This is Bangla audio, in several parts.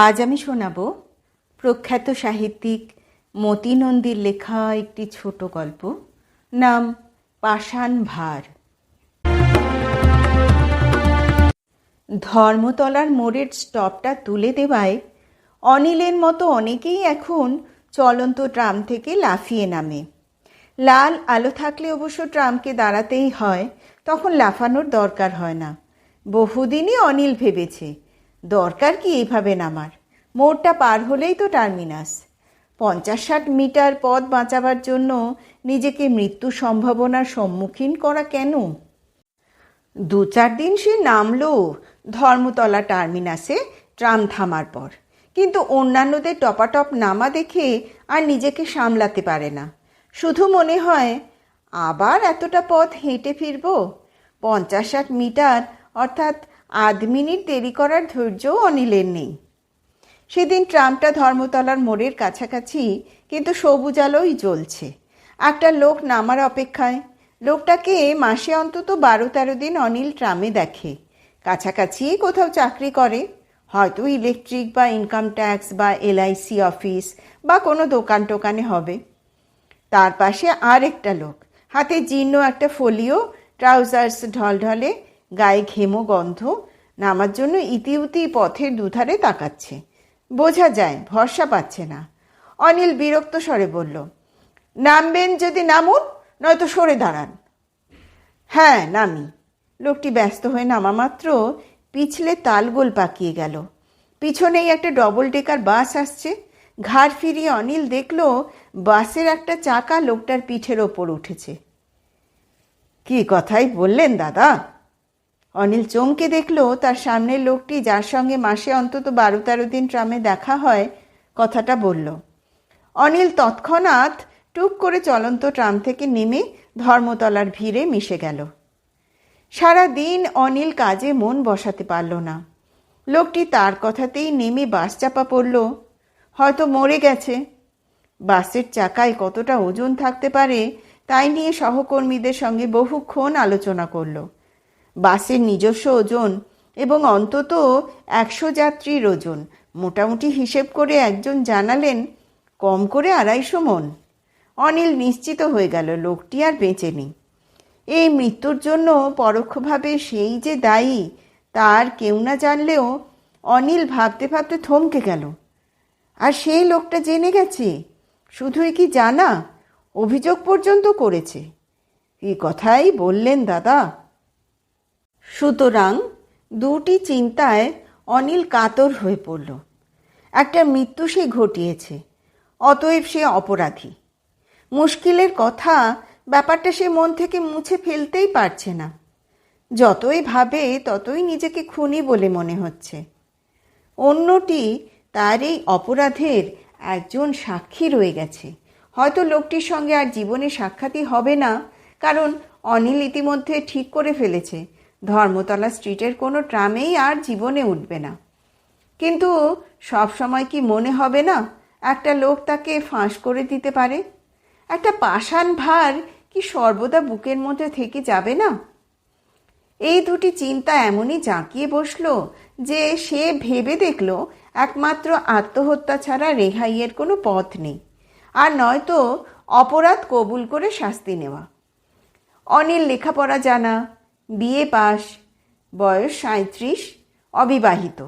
আজ আমি শোনাব প্রখ্যাত সাহিত্যিক মতিনন্দীর লেখা একটি ছোট গল্প, নাম পাষাণ ভার ধর্মতলার মোড়ের স্টপটা তুলে দেওয়ায় অনিলের মতো অনেকেই এখন চলন্ত ট্রাম থেকে লাফিয়ে নামে। লাল আলো থাকলে অবশ্য ট্রামকে দাঁড়াতেই হয়, তখন লাফানোর দরকার হয় না। বহুদিনই অনিল ভেবেছে দরকার কি এইভাবে নামার? মোড়টা পার হলেই তো টার্মিনাস। পঞ্চাশ ষাট মিটার পথ বাঁচাবার জন্য নিজেকে মৃত্যু সম্ভাবনার সম্মুখীন করা কেন? দু চার দিন সে নামলো ধর্মতলা টার্মিনাসে ট্রাম থামার পর। কিন্তু অন্যান্যদের টপাটপ নামা দেখে আর নিজেকে সামলাতে পারে না। শুধু মনে হয়, আবার এতটা পথ হেঁটে ফিরব? পঞ্চাশ ষাট মিটার, অর্থাৎ আধ মিনিট দেরি করার ধৈর্যও অনিলের নেই। সেদিন ট্রামটা ধর্মতলার মোড়ের কাছাকাছি, কিন্তু সবুজ আলোই জ্বলছে। একটা লোক নামার অপেক্ষায়, লোকটাকে মাসে অন্তত বারো তেরো দিন অনিল ট্রামে দেখে। কাছাকাছি কোথাও চাকরি করে, হয়তো ইলেকট্রিক বা ইনকাম ট্যাক্স বা এলআইসি অফিস বা কোনো দোকান টোকানে হবে। তার পাশে আর একটা লোক, হাতে জীর্ণ একটা ফলিও, ট্রাউজার্স ঢলঢলে গায়ে ঘেমো গন্ধ নামার জন্য ইতিউতি পথের দুধারে তাকাচ্ছে। বোঝা যায়, ভরসা পাচ্ছে না। অনিল বিরক্ত স্বরে বলল, নামবেন যদি নামুন, নয়তো সরে দাঁড়ান। হ্যাঁ নামি। লোকটি ব্যস্ত হয়ে নামা মাত্র পিছলে তালগোল পাকিয়ে গেল। পিছনেই একটা ডবল ডেকার বাস আসছে। ঘাড় ফিরিয়ে অনিল দেখল, বাসের একটা চাকা লোকটার পিঠের ওপর উঠেছে। কি কথাই বললেন, দাদা? অনিল চমকে দেখল, তার সামনের লোকটি যার সঙ্গে মাসে অন্তত বারো তেরো দিন ট্রামে দেখা হয়, কথাটা বলল, অনিল, তৎক্ষণাৎ টুক করে চলন্ত ট্রাম থেকে নেমে ধর্মতলার ভিড়ে মিশে গেল। সারা দিন অনিল কাজে মন বসাতে পারল না। লোকটি তার কথাতেই নেমে বাস চাপা পড়ল, হয়তো মরে গেছে। বাসের চাকায় কতটা ওজন থাকতে পারে, তাই নিয়ে সহকর্মীদের সঙ্গে বহুক্ষণ আলোচনা করল। বাসের নিজস্ব ওজন এবং অন্তত একশো যাত্রীর ওজন। মোটামুটি হিসেব করে একজন জানালেন, কম করে আড়াইশো মন। অনিল নিশ্চিত হয়ে গেল, লোকটি আর বেঁচে নেই। এই মৃত্যুর জন্য পরোক্ষভাবে সেই যে দায়ী, তার কেউ না জানলেও অনিল ভাবতে ভাবতে থমকে গেল। আর সেই লোকটা জেনে গেছে, শুধুই কি জানা? অভিযোগ পর্যন্ত করেছে। এই কথাই বললেন দাদা। সুতরাং দুটি চিন্তায় অনিল কাতর হয়ে পড়ল। একটা মৃত্যু সে ঘটিয়েছে, অতএব সে অপরাধী। মুশকিলের কথা ব্যাপারটা সে মন থেকে মুছে ফেলতেই পারছে না। যতই ভাবে, ততই নিজেকে খুনি বলে মনে হচ্ছে। অন্যটি তার এই অপরাধের একজন সাক্ষী রয়ে গেছে। হয়তো লোকটির সঙ্গে আর জীবনে সাক্ষাৎই হবে না, কারণ অনিল ইতিমধ্যে ঠিক করে ফেলেছে। ধর্মতলা স্ট্রিটের কোনো ট্রামেই আর জীবনে উঠবে না। কিন্তু সব সময় কি মনে হবে না, একটা লোক তাকে ফাঁস করে দিতে পারে? একটা পাষাণ ভার কি সর্বদা বুকের মধ্যে থেকে যাবে না? এই দুটি চিন্তা এমনই জাঁকিয়ে বসল যে সে ভেবে দেখল একমাত্র আত্মহত্যা ছাড়া রেহাইয়ের কোনো পথ নেই, আর নয়তো অপরাধ কবুল করে শাস্তি নেওয়া। অনিল লেখাপড়া জানা বিয়ে পাস বয়স সাঁত্রিশ অবিবাহিত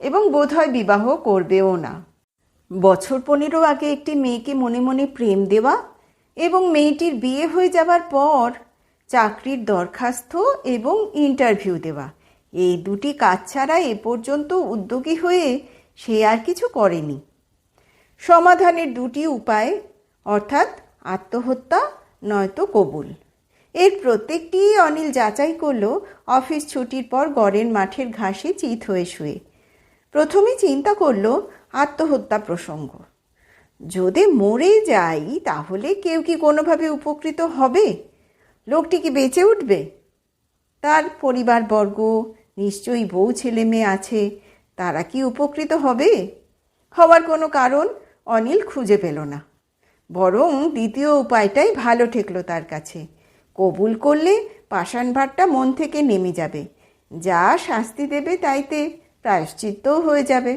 এবং বোধহয় বিবাহ করবেও না। বছর পনেরো আগে একটি মেয়েকে মনে মনে প্রেম দেওয়া এবং মেয়েটির বিয়ে হয়ে যাবার পর চাকরির দরখাস্ত এবং ইন্টারভিউ দেওয়া। এই দুটি কাজ ছাড়া এ পর্যন্ত উদ্যোগী হয়ে সে আর কিছু করেনি। সমাধানের দুটি উপায়, অর্থাৎ আত্মহত্যা নয়তো কবুল। এর প্রত্যেকটি অনিল যাচাই করল অফিস ছুটির পর গড়ের মাঠের ঘাসে চিত হয়ে শুয়ে। প্রথমে চিন্তা করল, আত্মহত্যা প্রসঙ্গ। যদি মরে যাই, তাহলে কেউ কি কোনোভাবে উপকৃত হবে? লোকটি কি বেঁচে উঠবে? তার পরিবারবর্গ, নিশ্চয়ই বউ ছেলে মেয়ে আছে, তারা কি উপকৃত হবে? হওয়ার কোনো কারণ অনিল খুঁজে পেল না। বরং দ্বিতীয় উপায়টাই ভালো ঠেকলো তার কাছে। কবুল করলে পাষাণ ভারটা মন থেকে নেমে যাবে। যা শাস্তি দেবে তাইতে প্রায়শ্চিত্তও হয়ে যাবে।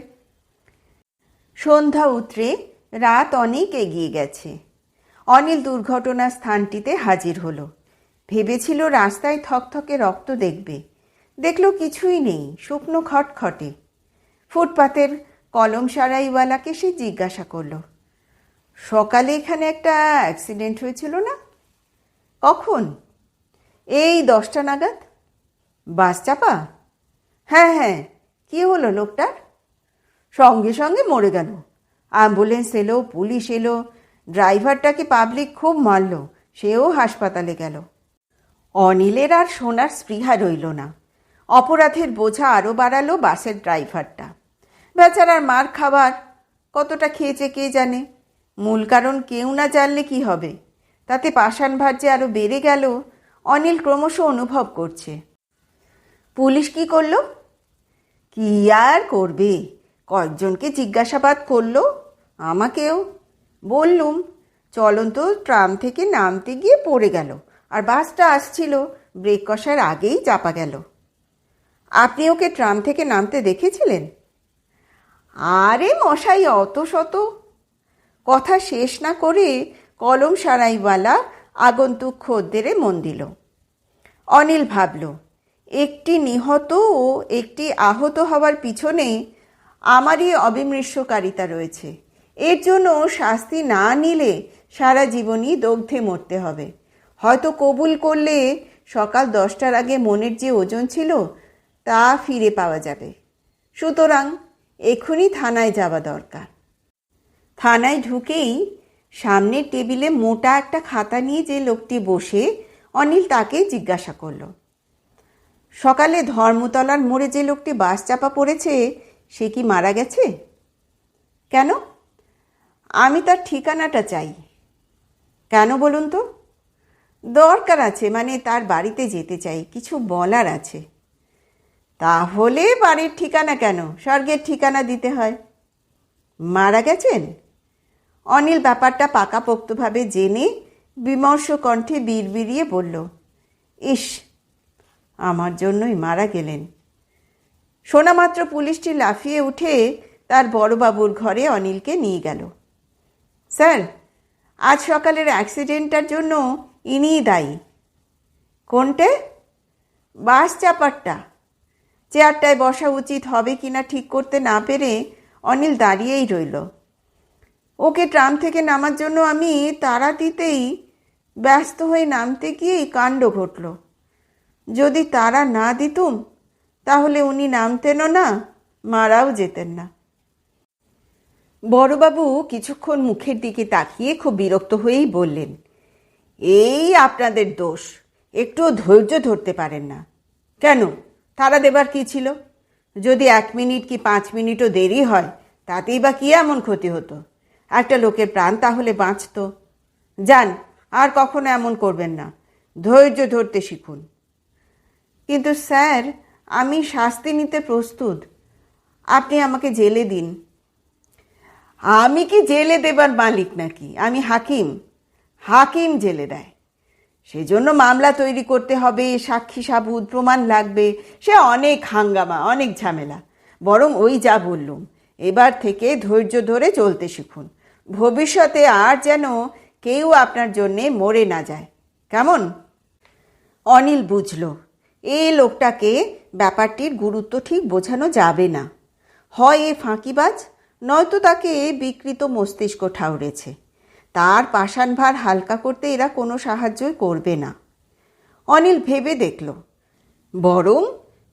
সন্ধ্যা উতরে রাত অনেক এগিয়ে গেছে। অনিল দুর্ঘটনা স্থানটিতে হাজির হলো। ভেবেছিল রাস্তায় থকথকে রক্ত দেখবে। দেখল কিছুই নেই, শুকনো খটখটে। ফুটপাতের কলম সারাইওয়ালাকে সে জিজ্ঞাসা করল, সকালে এখানে একটা অ্যাক্সিডেন্ট হয়েছিল না? কখন? এই দশটা নাগাদ? বাস চাপা? হ্যাঁ হ্যাঁ। কি হলো লোকটার? সঙ্গে সঙ্গে মরে গেল। অ্যাম্বুলেন্স এলো, পুলিশ এলো, ড্রাইভারটাকে পাবলিক খুব মারল, সেও হাসপাতালে গেল। অনিলের আর সোনার স্পৃহা রইল না। অপরাধের বোঝা আরও বাড়ালো বাসের ড্রাইভারটা। বেচারার মার খাবার কতটা খেয়েছে কে জানে? মূল কারণ কেউ না জানলে কি হবে? তাতে পাষাণ যে আরও বেড়ে গেল, অনিল ক্রমশ অনুভব করছে। পুলিশ কি করল? কি আর করবে? কয়েকজনকে জিজ্ঞাসাবাদ করল, আমাকেও। বললুম চলন্ত ট্রাম থেকে নামতে গিয়ে পড়ে গেল, আর বাসটা আসছিল, ব্রেক কষার আগেই চাপা গেল। আপনি ওকে ট্রাম থেকে নামতে দেখেছিলেন? আরে মশাই, অত শত। কথা শেষ না করে কলম সারাইওয়ালা আগন্তুক খদ্দেরে মন দিল। অনিল ভাবল, একটি নিহত ও একটি আহত হওয়ার পিছনে আমারই অবিমৃষ্যকারিতা রয়েছে। এর জন্য শাস্তি না নিলে সারা জীবনই দগ্ধে মরতে হবে। হয়তো কবুল করলে সকাল দশটার আগে মনের যে ওজন ছিল তা ফিরে পাওয়া যাবে। সুতরাং এখনই থানায় যাওয়া দরকার। থানায় ঢুকেই সামনের টেবিলে মোটা একটা খাতা নিয়ে যে লোকটি বসে, অনিল তাকে জিজ্ঞাসা করল। সকালে ধর্মতলার মোড়ে যে লোকটি বাস চাপা পড়েছে, সে কি মারা গেছে? কেন? আমি তার ঠিকানাটা চাই। কেন বলুন তো? দরকার আছে মানে তার বাড়িতে যেতে চাই, কিছু বলার আছে। তাহলে বাড়ির ঠিকানা কেন? স্বর্গের ঠিকানা দিতে হয়। মারা গেছেন? অনিল ব্যাপারটা পাকাপোক্তভাবে জেনে বিমর্ষ কণ্ঠে বিড়বিড়িয়ে বলল, ইস, আমার জন্যই মারা গেলেন। শোনামাত্র পুলিশটি লাফিয়ে উঠে তার বড়বাবুর ঘরে অনিলকে নিয়ে গেল। স্যার, আজ সকালের অ্যাক্সিডেন্টটার জন্য ইনিই দায়ী। কোনটে? বাস চাপারটা। চেয়ারটায় বসা উচিত হবে কিনা ঠিক করতে না পেরে অনিল দাঁড়িয়েই রইল। ওকে ট্রাম থেকে নামার জন্য আমি তাড়া দিতেই ব্যস্ত হয়ে নামতে গিয়েই কাণ্ড ঘটল। যদি তারা না দিতুম, তাহলে উনি নামতেনও না, মারাও যেতেন না। বড়বাবু কিছুক্ষণ মুখের দিকে তাকিয়ে খুব বিরক্ত হয়েই বললেন, এই আপনাদের দোষ একটু ধৈর্য ধরতে পারেন না। কেন? তারা দেবার কি ছিল? যদি এক মিনিট কি পাঁচ মিনিটও দেরি হয়, তাতেই বা কী এমন ক্ষতি হতো? একটা লোকের প্রাণ তাহলে বাঁচত। যান, আর কখনো এমন করবেন না। ধৈর্য ধরতে শিখুন। কিন্তু স্যার, আমি শাস্তি নিতে প্রস্তুত। আপনি আমাকে জেলে দিন। আমি কি জেলে দেবার মালিক নাকি? আমি হাকিম। হাকিম জেলে দেয়। সেজন্য মামলা তৈরি করতে হবে, সাক্ষী সাবুত প্রমাণ লাগবে। সে অনেক হাঙ্গামা, অনেক ঝামেলা। বরং ওই যা বললুম, এবার থেকে ধৈর্য ধরে চলতে শিখুন। ভবিষ্যতে আর যেন কেউ আপনার জন্যে মরে না যায়। কেমন? অনিল বুঝল, এ লোকটাকে ব্যাপারটির গুরুত্ব ঠিক বোঝানো যাবে না। হয় এ ফাঁকিবাজ, নয়তো তাকে বিকৃত মস্তিষ্ক ঠাউরেছে। তার পাষাণ ভার হালকা করতে এরা কোনো সাহায্যই করবে না। অনিল ভেবে দেখল, বরং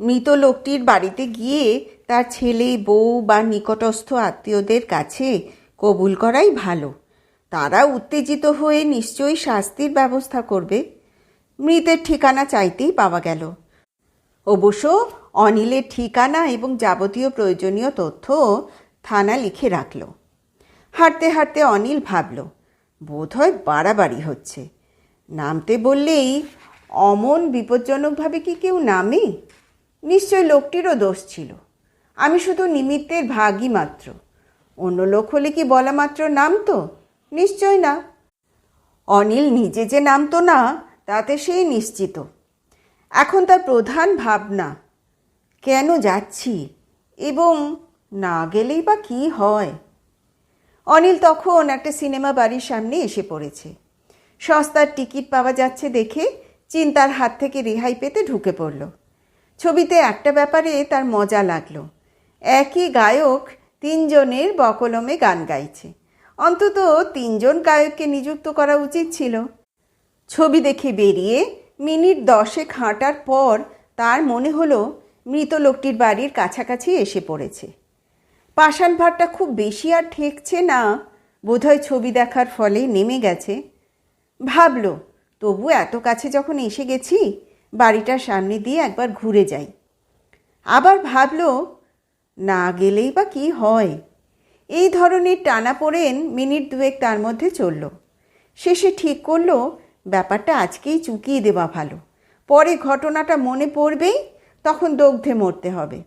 মৃত লোকটির বাড়িতে গিয়ে তার ছেলে, বউ বা নিকটস্থ আত্মীয়দের কাছে কবুল করাই ভালো। তারা উত্তেজিত হয়ে নিশ্চয়ই শাস্তির ব্যবস্থা করবে। মৃতের ঠিকানা চাইতেই পাওয়া গেল। অবশ্য অনিলের ঠিকানা এবং যাবতীয় প্রয়োজনীয় তথ্য থানা লিখে রাখল। হাঁটতে হাঁটতে অনিল ভাবল, বোধহয় বাড়াবাড়ি হচ্ছে। নামতে বললেই অমন বিপজ্জনকভাবে কি কেউ নামে? নিশ্চয় লোকটিরও দোষ ছিল। আমি শুধু নিমিত্তের ভাগই মাত্র। অন্য লোক হলে কি বলা মাত্র নামতো নিশ্চয় না। অনিল নিজে যে নামতো না, তাতে সেই নিশ্চিত। এখন তার প্রধান ভাবনা, কেন যাচ্ছি? এবং না গেলেই বা কি হয়? অনিল তখন একটা সিনেমা বাড়ির সামনে এসে পড়েছে। সস্তার টিকিট পাওয়া যাচ্ছে দেখে চিন্তার হাত থেকে রেহাই পেতে ঢুকে পড়ল। ছবিতে একটা ব্যাপারে তার মজা লাগল। একই গায়ক তিনজনের বকলমে গান গাইছে। অন্তত তিনজন গায়ককে নিযুক্ত করা উচিত ছিল। ছবি দেখে বেরিয়ে মিনিট দশেক হাঁটার পর তার মনে হলো মৃত লোকটির বাড়ির কাছাকাছি এসে পড়েছে। পাষাণ ভাতটা খুব বেশি আর ঠেকছে না, বোধহয় ছবি দেখার ফলে নেমে গেছে। ভাবল, তবু এত কাছে যখন এসে গেছি, বাড়িটার সামনে দিয়ে একবার ঘুরে যাই। আবার ভাবলো না গেলেই বা কি হয়? এই ধরনের টানা পড়েন মিনিট দুয়েক তার মধ্যে চলল। শেষে ঠিক করল, ব্যাপারটা আজকেই চুকিয়ে দেওয়া ভালো। পরে ঘটনাটা মনে পড়বেই, তখন দগ্ধে মরতে হবে।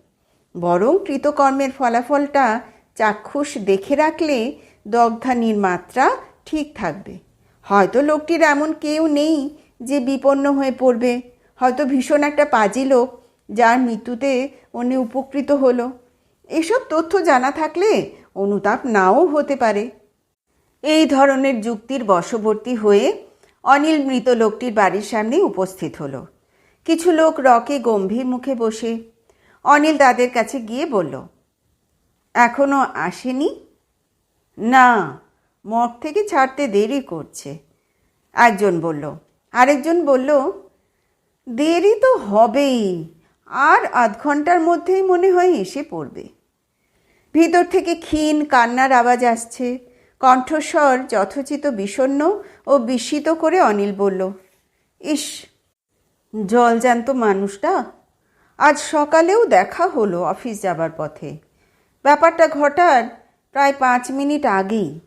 বরং কৃতকর্মের ফলাফলটা চাক্ষুষ দেখে রাখলে দগ্ধানির মাত্রা ঠিক থাকবে। হয়তো লোকটির এমন কেউ নেই যে বিপন্ন হয়ে পড়বে। হয়তো ভীষণ একটা পাজি লোক, যার মৃত্যুতে উনি উপকৃত হলো। এসব তথ্য জানা থাকলে অনুতাপ নাও হতে পারে। এই ধরনের যুক্তির বশবর্তী হয়ে অনিল মৃত লোকটির বাড়ির সামনে উপস্থিত হলো। কিছু লোক রকে গম্ভীর মুখে বসে অনিল তাদের কাছে গিয়ে বলল, এখনও আসেনি? না, মঠ থেকে ছাড়তে দেরি করছে। একজন বলল। আরেকজন বলল, দেরি তো হবেই। আর আধ ঘণ্টার মধ্যেই মনে হয় এসে পড়বে। ভিতর থেকে ক্ষীণ কান্নার আওয়াজ আসছে। কণ্ঠস্বর যথোচিত বিষণ্ণ ও বিস্মিত করে অনিল বলল, ইস জলজ্যান্ত মানুষটা। আজ সকালেও দেখা হলো অফিস যাবার পথে। ব্যাপারটা ঘটার প্রায় পাঁচ মিনিট আগেই।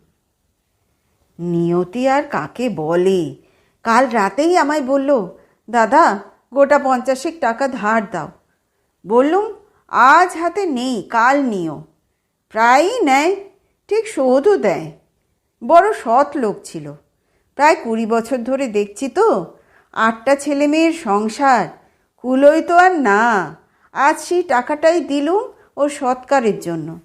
নিয়তি আর কাকে বলে? কাল রাতেই আমায় বলল, দাদা, গোটা পঞ্চাশেক টাকা ধার দাও। বললুম, আজ হাতে নেই, কাল নিও। প্রায়ই নেয়, ঠিক শোধও দেয়। বড় সৎ লোক ছিল। প্রায় কুড়ি বছর ধরে দেখছি তো, আটটা ছেলে মেয়ের সংসার কুলোই তো আর না। আজ সেই টাকাটাই দিলুম ও সৎকারের জন্য।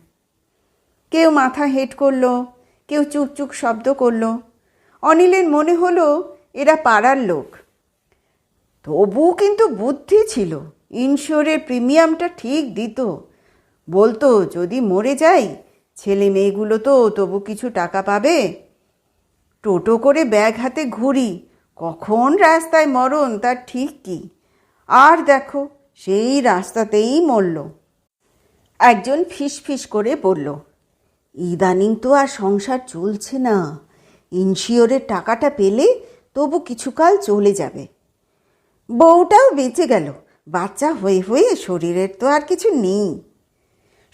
কেউ মাথা হেট করল, কেউ চুকচুক শব্দ করল। অনিলের মনে হলো, এরা পাড়ার লোক। তবু কিন্তু বুদ্ধি ছিল। ইনশোরের প্রিমিয়ামটা ঠিক দিত। বলতো, যদি মরে যাই, ছেলে মেয়েগুলো তো তবু কিছু টাকা পাবে। টোটো করে ব্যাগ হাতে ঘুরি, কখন রাস্তায় মরণ তার ঠিক কি? আর দেখো, সেই রাস্তাতেই মরল। একজন ফিস ফিস করে বলল, ইদানিং তো আর সংসার চলছে না। ইনশিওরের টাকাটা পেলে তবু কিছুকাল চলে যাবে। বউটাও বেঁচে গেল। বাচ্চা হয়ে হয়ে শরীরের তো আর কিছু নেই।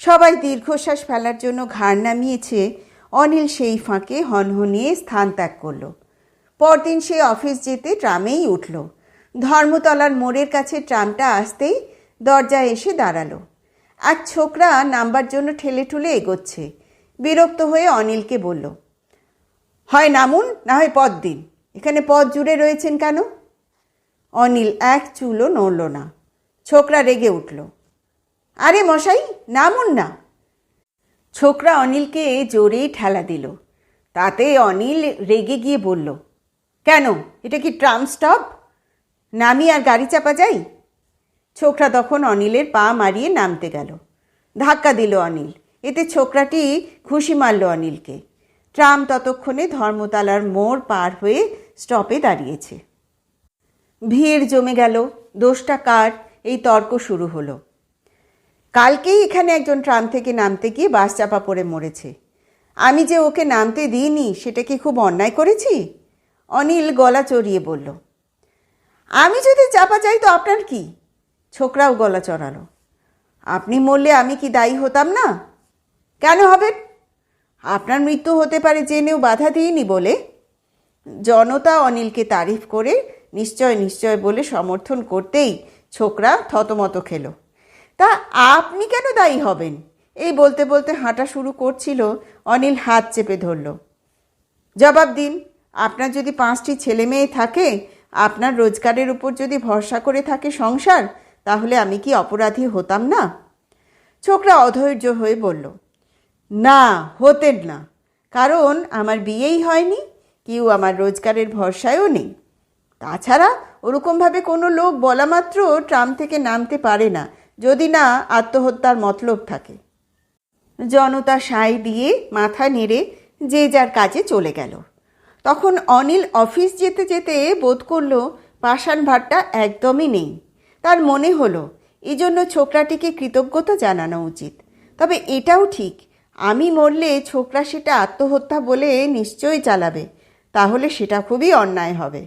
সবাই দীর্ঘশ্বাস ফেলার জন্য ঘাড় নামিয়েছে। অনিল সেই ফাঁকে হনহনিয়ে স্থান ত্যাগ করল। পরদিন সে অফিস যেতে ট্রামেই উঠল। ধর্মতলার মোড়ের কাছে ট্রামটা আসতেই দরজায় এসে দাঁড়াল। এক ছোকরা নাম্বার জন্য ঠেলে ঠুলে এগোচ্ছে। বিরক্ত হয়ে অনিলকে বলল, হয় নামুন, না হয় পদ দিন এখানে পদ জুড়ে রয়েছেন কেন? অনিল এক চুলও নড়ল না। ছোকরা রেগে উঠল। আরে মশাই, নামুন না। ছোকরা অনিলকে জোরেই ঠেলা দিল। তাতে অনিল রেগে গিয়ে বলল, কেন, এটা কি ট্রাম স্টপ? নামি আর গাড়ি চাপা যাই? ছোকরা তখন অনিলের পা মারিয়ে নামতে গেল। ধাক্কা দিল অনিল। এতে ছোকরাটি খুশি মারল অনিলকে। ট্রাম ততক্ষণে ধর্মতলার মোড় পার হয়ে স্টপে দাঁড়িয়েছে। ভিড় জমে গেল। দোষটা কার? এই তর্ক শুরু হলো। কালকেই এখানে একজন ট্রাম থেকে নামতে গিয়ে বাস চাপা পড়ে মরেছে। আমি যে ওকে নামতে দিইনি, সেটা কি খুব অন্যায় করেছি? অনিল গলা চড়িয়ে বলল, আমি যদি চাপা চাই তো আপনার কি? ছোকরাও গলা চড়ালো, আপনি মরলে আমি কি দায়ী হতাম না? কেন হবেন? আপনার মৃত্যু হতে পারে জেনেও বাধা দিইনি বলে। জনতা অনিলকে তারিফ করে নিশ্চয় নিশ্চয় বলে সমর্থন করতেই ছোকরা থতমত খেলো। তা আপনি কেন দায়ী হবেন? এই বলতে বলতে হাঁটা শুরু করছিল, অনিল হাত চেপে ধরল। জবাব দিন, আপনার যদি পাঁচটি ছেলে মেয়ে থাকে, আপনার রোজগারের উপর যদি ভরসা করে থাকে সংসার, তাহলে আমি কি অপরাধী হতাম না? ছোকরা অধৈর্য হয়ে বলল, না, হতেন না। কারণ আমার বিয়েই হয়নি, কেউ আমার রোজগারের ভরসায়ও নেই। তাছাড়া ওরকমভাবে কোনো লোক বলা মাত্র ট্রাম থেকে নামতে পারে না, যদি না আত্মহত্যার মতলব থাকে। জনতা সাই দিয়ে মাথা নেড়ে যে যার কাজে চলে গেল। তখন অনিল অফিস যেতে যেতে বোধ করল পাষাণ ভাটটা একদমই নেই। তার মনে হলো জন্য ছোকরাটিকে কৃতজ্ঞতা জানানো উচিত। তবে এটাও ঠিক, আমি মরলে ছোকরা সেটা আত্মহত্যা বলে নিশ্চয়ই চালাবে, তাহলে সেটা খুবই অন্যায় হবে।